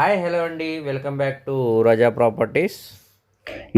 Hi hello అండి. Welcome back to Raza properties.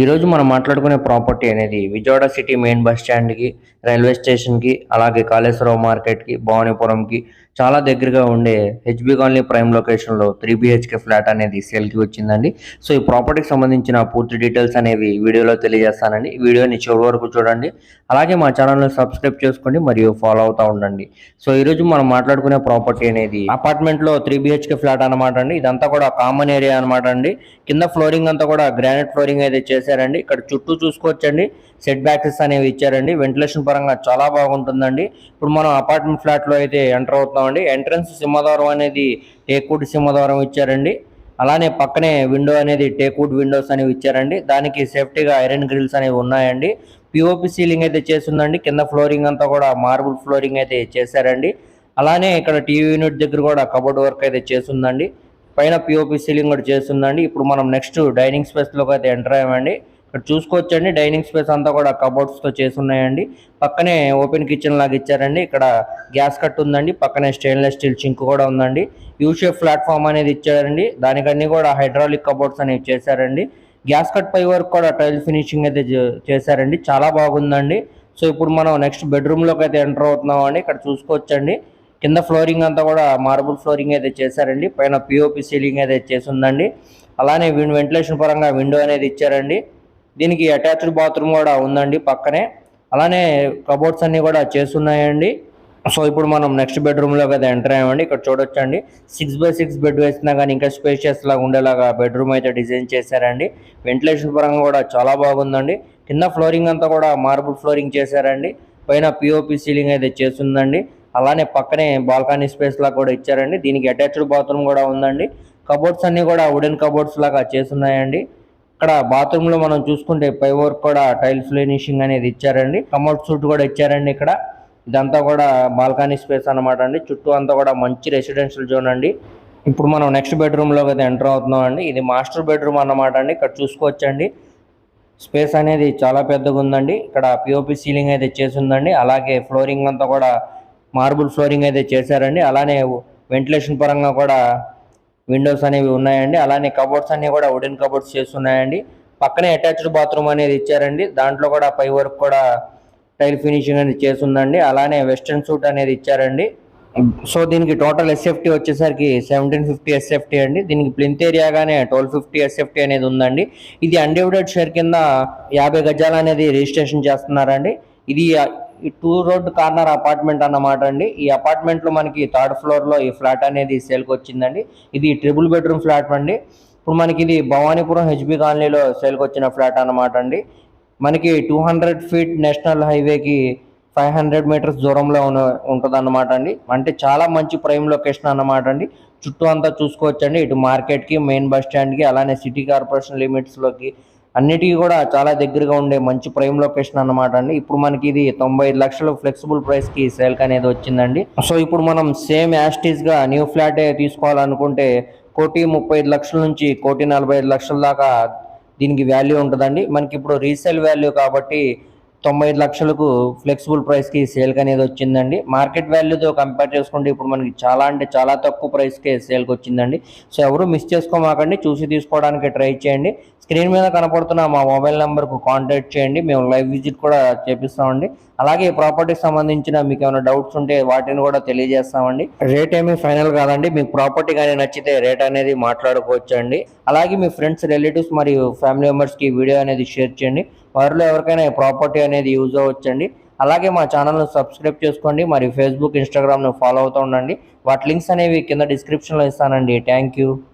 ఈరోజు మనం మాట్లాడుకునే ప్రాపర్టీ అనేది విజయవాడ సిటీ మెయిన్ బస్ స్టాండ్కి రైల్వే స్టేషన్కి అలాగే కాళేశ్వరరావు మార్కెట్కి భవానీపురంకి చాలా దగ్గరగా ఉండే హెచ్బి కాలనీ ప్రైమ్ లొకేషన్లో త్రీ బిహెచ్కే ఫ్లాట్ అనేది సేల్కి వచ్చిందండి. సో ఈ ప్రాపర్టీకి సంబంధించిన పూర్తి డీటెయిల్స్ అనేవి వీడియోలో తెలియజేస్తానండి. ఈ వీడియోని చివరి వరకు చూడండి. అలాగే మా ఛానల్ని సబ్స్క్రైబ్ చేసుకోండి మరియు ఫాలో అవుతూ ఉండండి. సో ఈరోజు మనం మాట్లాడుకునే ప్రాపర్టీ అనేది అపార్ట్మెంట్లో త్రీ బిహెచ్కే ఫ్లాట్ అనమాట అండి. ఇదంతా కూడా కామన్ ఏరియా అనమాట అండి. కింద ఫ్లోరింగ్ అంతా కూడా గ్రానైట్ ఫ్లోరింగ్ అయితే చేశారండి. ఇక్కడ చుట్టూ చూసుకోవచ్చండి. సెట్ బ్యాక్స్ అనేవి ఇచ్చారండి. వెంటిలేషన్ పరంగా చాలా బాగుంటుందండి. ఇప్పుడు మనం అపార్ట్మెంట్ ఫ్లాట్లో అయితే ఎంటర్ చూస్తామండి ఎంట్రన్స్ సింహద్వారం అనేది టేక్వుడ్ సింహద్వారం ఇచ్చారండి. అలానే పక్కనే విండో అనేది టేక్వుడ్ విండోస్ అనేవి ఇచ్చారండి. దానికి సేఫ్టీగా ఐరన్ గ్రిల్స్ అనేవి ఉన్నాయండి. పిఓపి సీలింగ్ అయితే చేసిందండి కింద ఫ్లోరింగ్ అంతా కూడా మార్బుల్ ఫ్లోరింగ్ అయితే చేశారండి. అలానే ఇక్కడ టీవీ యూనిట్ దగ్గర కూడా కబోర్డ్ వర్క్ అయితే చేసిందండి పైన పిఓపి సీలింగ్ కూడా చేస్తుందండి. ఇప్పుడు మనం నెక్స్ట్ డైనింగ్ స్పేస్లోకి అయితే ఎంటర్ అయ్యామండి. ఇక్కడ చూసుకోవచ్చండి. డైనింగ్ స్పేస్ అంతా కూడా కబోర్డ్స్తో చేసి ఉన్నాయండి. పక్కనే ఓపెన్ కిచెన్ లాగా ఇచ్చారండి. ఇక్కడ గ్యాస్ కట్ ఉందండి. పక్కనే స్టెయిన్లెస్ స్టీల్ చింక్ కూడా ఉందండి. యూ షేప్ ప్లాట్ఫామ్ అనేది ఇచ్చారండి. దానికన్నీ కూడా హైడ్రాలిక్ కబోర్డ్స్ అనేవి చేశారండి. గ్యాస్ కట్ పై వరకు కూడా టైల్ ఫినిషింగ్ అయితే చేశారండి. చాలా బాగుందండి. సో ఇప్పుడు మనం నెక్స్ట్ బెడ్రూమ్లోకి అయితే ఎంటర్ అవుతున్నాం అండి ఇక్కడ చూసుకోవచ్చండి. కింద ఫ్లోరింగ్ అంతా కూడా మార్బుల్ ఫ్లోరింగ్ అయితే చేశారండి. పైన పిఓపి సీలింగ్ అయితే చేసి ఉందండి. అలానే వెంటిలేషన్ పరంగా విండో అనేది ఇచ్చారండి. దీనికి అటాచ్డ్ బాత్రూమ్ కూడా ఉందండి పక్కనే. అలానే కబోర్డ్స్ అన్నీ కూడా చేస్తున్నాయండి. సో ఇప్పుడు మనం నెక్స్ట్ బెడ్రూమ్లోకి అయితే ఎంటర్ అయ్యామండి. ఇక్కడ చూడొచ్చండి. సిక్స్ బై సిక్స్ బెడ్ వేసినా కానీ ఇంకా స్పేషియస్ లాగా ఉండేలాగా బెడ్రూమ్ అయితే డిజైన్ చేశారండి. వెంటిలేషన్ పరంగా కూడా చాలా బాగుందండి. కింద ఫ్లోరింగ్ అంతా కూడా మార్బుల్ ఫ్లోరింగ్ చేశారండి. పైన పిఓపి సీలింగ్ అయితే చేస్తుందండి. అలానే పక్కనే బాల్కనీ స్పేస్ లాగా కూడా ఇచ్చారండి. దీనికి అటాచ్డ్ బాత్రూమ్ కూడా ఉందండి. కబోర్డ్స్ అన్నీ కూడా వుడెన్ కబోర్డ్స్ లాగా చేస్తున్నాయండి. ఇక్కడ బాత్రూమ్లో మనం చూసుకుంటే పై వర్క్ కూడా టైల్స్ ఫినిషింగ్ అనేది ఇచ్చారండి. కమౌట్ సూట్ కూడా ఇచ్చారండి ఇక్కడ. ఇదంతా కూడా బాల్కనీ స్పేస్ అన్నమాట అండి. చుట్టూ అంతా కూడా మంచి రెసిడెన్షియల్ జోన్ అండి. ఇప్పుడు మనం నెక్స్ట్ బెడ్రూమ్ అయితే ఎంటర్ అవుతున్నాం అండి. ఇది మాస్టర్ బెడ్రూమ్ అన్నమాట అండి. ఇక్కడ చూసుకోవచ్చండి. స్పేస్ అనేది చాలా పెద్దగా ఉందండి. ఇక్కడ పిఓపి సీలింగ్ అయితే చేసి ఉందండి. అలాగే ఫ్లోరింగ్ అంతా కూడా మార్బుల్ ఫ్లోరింగ్ అయితే చేశారండి. అలానే వెంటిలేషన్ పరంగా కూడా విండోస్ అనేవి ఉన్నాయండి. అలానే కబోర్డ్స్ అన్ని కూడా వుడెన్ కబోర్డ్స్ చేస్తున్నాయండి. పక్కనే అటాచ్డ్ బాత్రూమ్ అనేది ఇచ్చారండి. దాంట్లో కూడా పై వరకు కూడా టైల్ ఫినిషింగ్ అనేది చేస్తుందండి. అలానే వెస్ట్రన్ సూట్ అనేది ఇచ్చారండి. సో దీనికి టోటల్ ఎస్ఎఫ్టీ వచ్చేసరికి సెవెంటీన్ ఫిఫ్టీ ఎస్ఎఫ్టీ అండి. దీనికి ప్లింత్ ఏరియాగానే ట్వెల్వ్ ఫిఫ్టీ ఎస్ఎఫ్టీ అనేది ఉందండి. ఇది అన్డివిడెడ్ షేర్ కింద యాభై గజాలు అనేది రిజిస్ట్రేషన్ చేస్తున్నారండి. ఇది ఈ టూ రోడ్ కార్నర్ అపార్ట్మెంట్ అన్నమాట అండి. ఈ అపార్ట్మెంట్లో మనకి థర్డ్ ఫ్లోర్లో ఈ ఫ్లాట్ అనేది సేల్కి వచ్చిందండి. ఇది ట్రిపుల్ బెడ్రూమ్ ఫ్లాట్ అండి. ఇప్పుడు మనకి ఇది భవానీపురం హెచ్బి కాలనీలో సేల్కి వచ్చిన ఫ్లాట్ అన్నమాట అండి. మనకి టూ హండ్రెడ్ ఫీట్ నేషనల్ హైవేకి ఫైవ్ హండ్రెడ్ మీటర్స్ దూరంలో ఉన్న ఉంటుంది అండి. అంటే చాలా మంచి ప్రైమ్ లొకేషన్ అన్నమాట అండి. చుట్టూ అంతా చూసుకోవచ్చండి. ఇటు మార్కెట్కి మెయిన్ బస్ స్టాండ్కి అలానే సిటీ కార్పొరేషన్ లిమిట్స్లోకి అన్నిటికీ కూడా చాలా దగ్గరగా ఉండే మంచి ప్రైమ్ లొకేషన్ అనమాట అండి. ఇప్పుడు మనకి ఇది తొంభై ఐదు లక్షలు ఫ్లెక్సిబుల్ ప్రైస్కి సేల్ అనేది వచ్చిందండి. సో ఇప్పుడు మనం సేమ్ యాస్టీస్గా న్యూ ఫ్లాట్ తీసుకోవాలనుకుంటే కోటి ముప్పై ఐదు లక్షల నుంచి కోటి నలభై ఐదు లక్షల దాకా దీనికి వాల్యూ ఉంటుందండి. మనకి ఇప్పుడు రీసేల్ వాల్యూ కాబట్టి తొంభై ఐదు లక్షలకు ఫ్లెక్సిబుల్ ప్రైస్కి సేల్కి అనేది వచ్చిందండి. మార్కెట్ వాల్యూతో కంపేర్ చేసుకుంటే ఇప్పుడు మనకి చాలా అంటే చాలా తక్కువ ప్రైస్కే సేల్కి వచ్చిందండి. సో ఎవరు మిస్ చేసుకోమాకండి చూసి తీసుకోవడానికి ట్రై చేయండి. స్క్రీన్ మీద కనపడుతున్న మా మొబైల్ నెంబర్కు కాంటాక్ట్ చేయండి. మేము లైవ్ విజిట్ కూడా చేపిస్తామండి. అలాగే ఈ ప్రాపర్టీకి సంబంధించిన మీకు ఏమైనా డౌట్స్ ఉంటే వాటిని కూడా తెలియజేస్తామండి. రేట్ ఏమీ ఫైనల్ కాదండి. మీకు ప్రాపర్టీ కానీ నచ్చితే రేట్ అనేది మాట్లాడుకోవచ్చు అండి అలాగే మీ ఫ్రెండ్స్ రిలేటివ్స్ మరియు ఫ్యామిలీ మెంబర్స్కి వీడియో అనేది షేర్ చేయండి. వారిలో ఎవరికైనా ఈ ప్రాపర్టీ అనేది యూజ్ అవ్వచ్చండి. అలాగే మా ఛానల్ను సబ్స్క్రైబ్ చేసుకోండి. మరి ఫేస్బుక్ ఇన్స్టాగ్రామ్ను ఫాలో అవుతూ ఉండండి. వాటి లింక్స్ అనేవి కింద డిస్క్రిప్షన్లో ఇస్తానండి. Thank you.